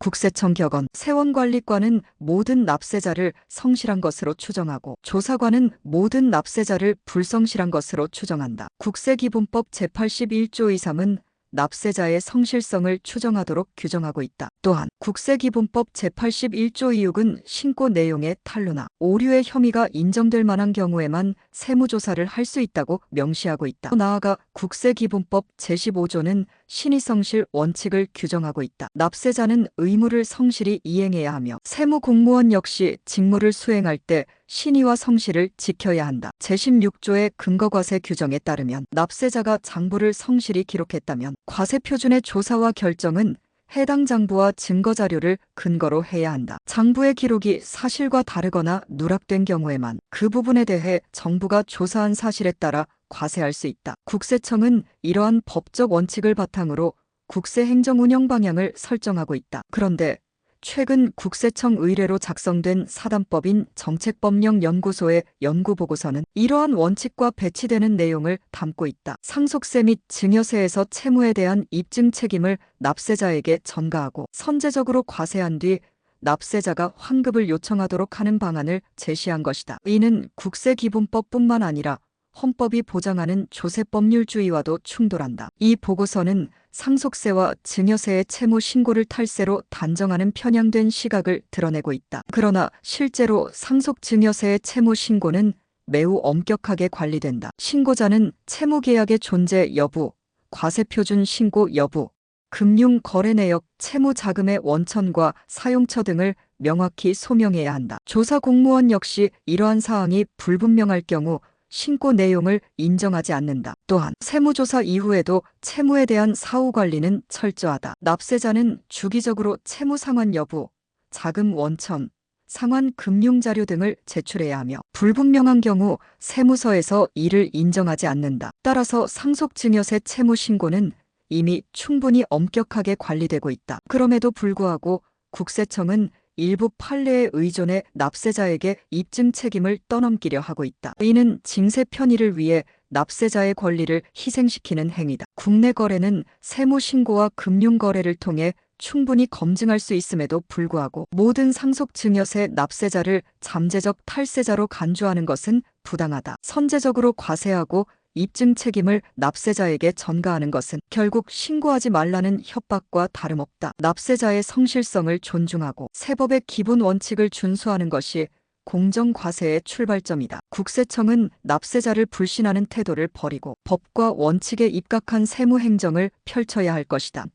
국세청 격언 세원관리과는 모든 납세자를 성실한 것으로 추정하고 조사관은 모든 납세자를 불성실한 것으로 추정한다. 국세기본법 제81조 2.3은 납세자의 성실성을 추정하도록 규정하고 있다. 또한 국세기본법 제81조 2.6은 신고 내용의 탄로나 오류의 혐의가 인정될 만한 경우에만 세무조사를 할 수 있다고 명시하고 있다. 또 나아가 국세기본법 제15조는 신의성실 원칙을 규정하고 있다. 납세자는 의무를 성실히 이행해야 하며 세무공무원 역시 직무를 수행할 때 신의와 성실을 지켜야 한다. 제16조의 근거과세 규정에 따르면 납세자가 장부를 성실히 기록했다면 과세표준의 조사와 결정은 해당 장부와 증거 자료를 근거로 해야 한다. 장부의 기록이 사실과 다르거나 누락된 경우에만 그 부분에 대해 정부가 조사한 사실에 따라 과세할 수 있다. 국세청은 이러한 법적 원칙을 바탕으로 국세 행정 운영 방향을 설정하고 있다. 그런데 최근 국세청 의뢰로 작성된 사단법인 정책법령연구소의 연구보고서는 이러한 원칙과 배치되는 내용을 담고 있다. 상속세 및 증여세에서 채무에 대한 입증 책임을 납세자에게 전가하고 선제적으로 과세한 뒤 납세자가 환급을 요청하도록 하는 방안을 제시한 것이다. 이는 국세기본법뿐만 아니라 헌법이 보장하는 조세법률주의와도 충돌한다. 이 보고서는 상속세와 증여세의 채무 신고를 탈세로 단정하는 편향된 시각을 드러내고 있다. 그러나 실제로 상속 증여세의 채무 신고는 매우 엄격하게 관리된다. 신고자는 채무계약의 존재 여부, 과세표준 신고 여부, 금융 거래 내역, 채무 자금의 원천과 사용처 등을 명확히 소명해야 한다. 조사 공무원 역시 이러한 사항이 불분명할 경우 신고 내용을 인정하지 않는다. 또한 세무조사 이후에도 채무에 대한 사후 관리는 철저하다. 납세자는 주기적으로 채무 상환 여부, 자금 원천, 상환 금융 자료 등을 제출해야 하며 불분명한 경우 세무서에서 이를 인정하지 않는다. 따라서 상속증여세 채무 신고는 이미 충분히 엄격하게 관리되고 있다. 그럼에도 불구하고 국세청은 일부 판례에 의존해 납세자에게 입증 책임을 떠넘기려 하고 있다. 이는 징세 편의를 위해 납세자의 권리를 희생시키는 행위다. 국내 거래는 세무 신고와 금융 거래를 통해 충분히 검증할 수 있음에도 불구하고 모든 상속 증여세 납세자를 잠재적 탈세자로 간주하는 것은 부당하다. 선제적으로 과세하고 입증 책임을 납세자에게 전가하는 것은 결국 신고하지 말라는 협박과 다름없다. 납세자의 성실성을 존중하고 세법의 기본 원칙을 준수하는 것이 공정과세의 출발점이다. 국세청은 납세자를 불신하는 태도를 버리고 법과 원칙에 입각한 세무행정을 펼쳐야 할 것이다.